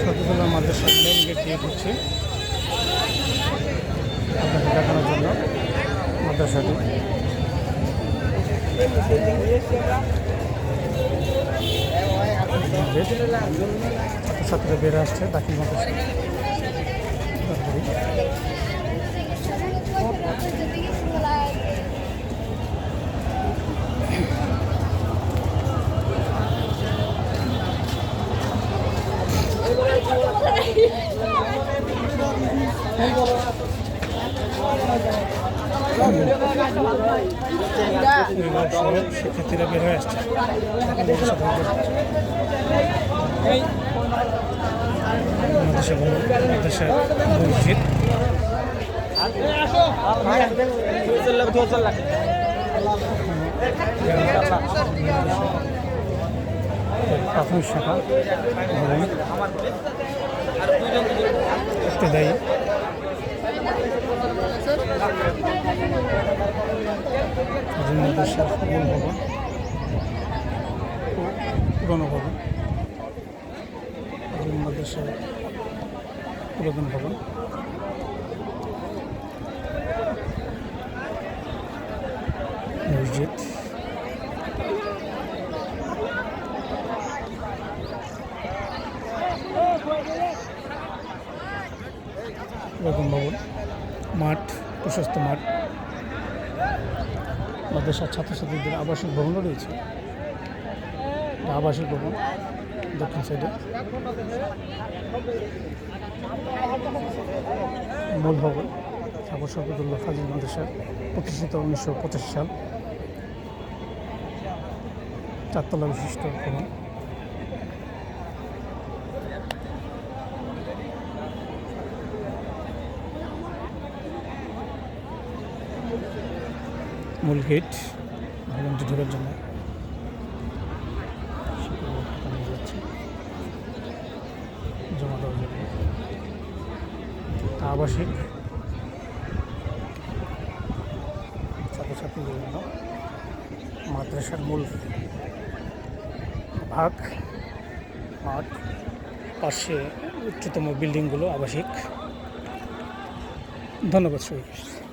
সততলা মাদ্রাসার main gate দিয়ে ঢুকছি আপনাকে দেখানোর জন্য মাদ্রাসাটি। ছাত্র বেড়ে আসছে, দাখিল মাদ্রাসা শিক্ষার্থীরা বের হয়ে আসছে মসজিদ প্রাথমিক শাখা ইত্যাদি মূল ভবন মাদ্রাসার পুরাতন ভবন। মসজিদ। পুরাতন ভবন। মাঠ প্রশস্ত মাঠ। মাদ্রাসার ছাত্রছাত্রীদের আবাসিক ভবনও রয়েছে। আবাসিক ভবন দক্ষিণ সাইডে। মূল ভবন ঠাকুর শরফতুল্লাহ ফাজিল মাদ্রাসা প্রতিষ্ঠিত উনিশশো পঁচাশি সাল। চারতলা বিশিষ্ট ভবন। মূল গেট ভবনটি ঢোকার জন্য। জমা দেওয়ার জন্য। আবাসিক। ছাত্রছাত্রীদের জন্য মাদ্রাসার মূল ভাগ, মাঠ, পাশে উচ্চতম বিল্ডিংগুলো আবাসিক। ধন্যবাদ সবাইকে।